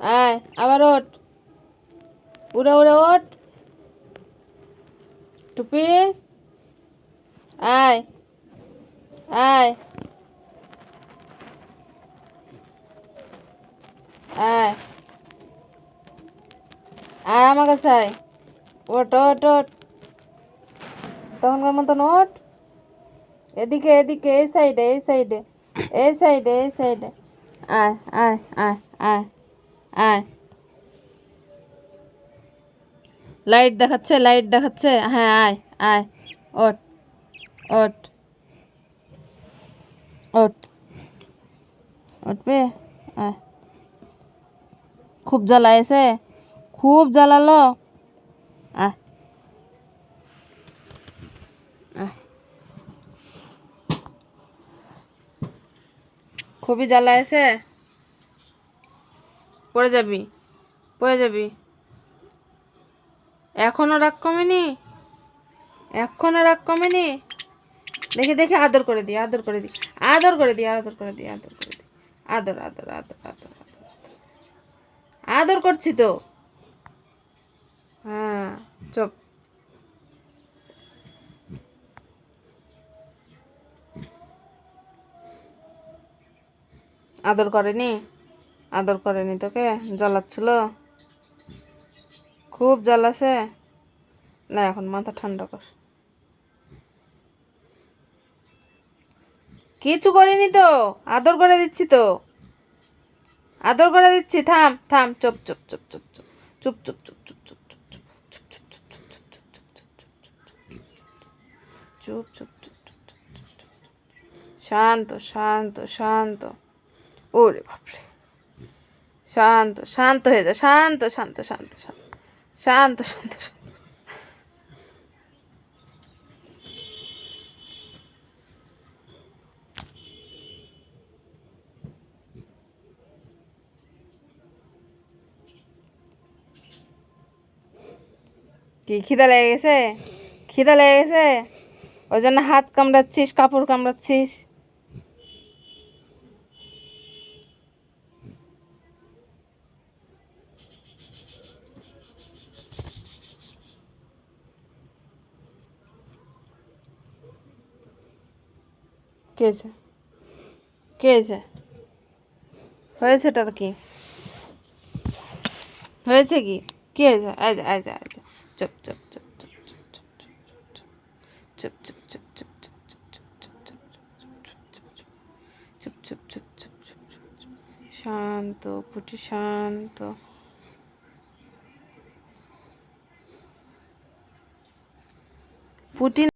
আয়, আবার ওঠ। উড়ে উড়ে, ওঠ। টুপি। আয় আয়। আয়। আয় আমার কাছে আয়। ওট ওট ওট তখনকার মতন ওট এদিকে এদিকে, এই সাইডে এই সাইডে এই সাইডে এই সাইডে আয় আয় আয় আয়। আয়। লাইট দেখাচ্ছে লাইট দেখাচ্ছে। হ্যাঁ আয় আয়। ওঠ ওঠ ওঠ। উঠবে খুব জ্বালাইছে? খুব জ্বালালো? আয়। খুবই জ্বালাইছে? পড়ে যাবি পড়ে যাবি। এখনও রাগ কমেনি? এখনও রাগ কমেনি? দেখে দেখে, আদর করে দি, আদর করে দি, আদর করে দি, আদর করে দি, আদর করে দি। আদর আদর আদর আদর আদর আদর। করছি তো। হ্যাঁ চুপ। আদর করেনি? আদর করেনি তোকে জ্বালাচ্ছিল খুব জ্বালাছে না এখন মাথা ঠান্ডা কর কিছু করিনি তো আদর করে দিচ্ছি তো আদর করে দিচ্ছি থাম থাম চুপ চুপ চুপ চুপ চুপ চুপ চুপ চুপ চুপ চুপ চুপ চুপ চুপ চুপ চুপ শান্ত শান্ত শান্ত ওরে বাপরে শান্ত শান্ত হয়ে যা, শান্ত শান্ত শান্ত শান্ত শান্ত শান্ত শান্ত। কি খিদা লেগে গেছে? খিদা লেগে গেছে? ওই জন্য হাত কামড়াচ্ছিস, কাপড় কামড়াচ্ছিস? কে আছে কে আছে হয়েছেটার কি হয়েছে কি কি হয়েছে আয় যা আয় যা আয় যা চুপ চুপ চুপ চুপ চুপ চুপ চুপ চুপ চুপ চুপ চুপ চুপ চুপ চুপ চুপ চুপ চুপ চুপ শান্ত পুটি শান্ত পুটি